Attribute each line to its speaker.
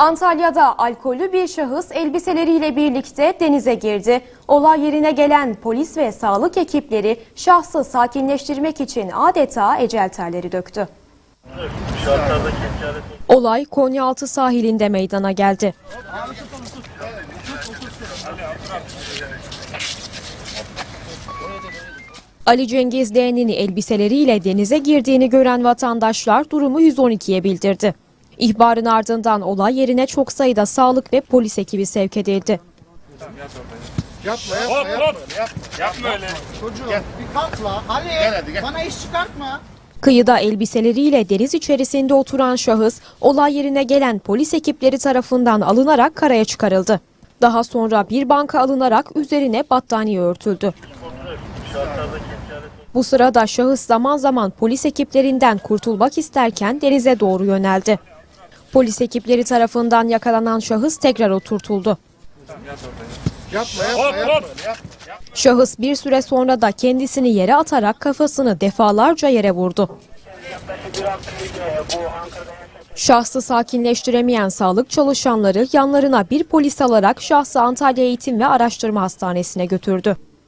Speaker 1: Antalya'da alkollü bir şahıs elbiseleriyle birlikte denize girdi. Olay yerine gelen polis ve sağlık ekipleri şahsı sakinleştirmek için adeta ecel terleri döktü. Olay Konyaaltı sahilinde meydana geldi. Ali Cengiz D'nin elbiseleriyle denize girdiğini gören vatandaşlar durumu 112'ye bildirdi. İhbarın ardından olay yerine çok sayıda sağlık ve polis ekibi sevk edildi.
Speaker 2: Yapma yapma
Speaker 3: Hop
Speaker 2: yapma.
Speaker 3: hop. Yapma öyle.
Speaker 2: Çocuğum
Speaker 4: Bir kalkla. Ali
Speaker 2: hadi gel.
Speaker 4: bana iş çıkartma.
Speaker 1: Kıyıda elbiseleriyle deniz içerisinde oturan şahıs olay yerine gelen polis ekipleri tarafından alınarak karaya çıkarıldı. Daha sonra bir banka alınarak üzerine battaniye örtüldü. Bu sırada şahıs zaman zaman polis ekiplerinden kurtulmak isterken denize doğru yöneldi. Polis ekipleri tarafından yakalanan şahıs tekrar oturtuldu.
Speaker 2: Yapma yapma yapma.
Speaker 1: Şahıs bir süre sonra da kendisini yere atarak kafasını defalarca yere vurdu. Şahsı sakinleştiremeyen sağlık çalışanları yanlarına bir polis alarak şahsı Antalya Eğitim ve Araştırma Hastanesi'ne götürdü.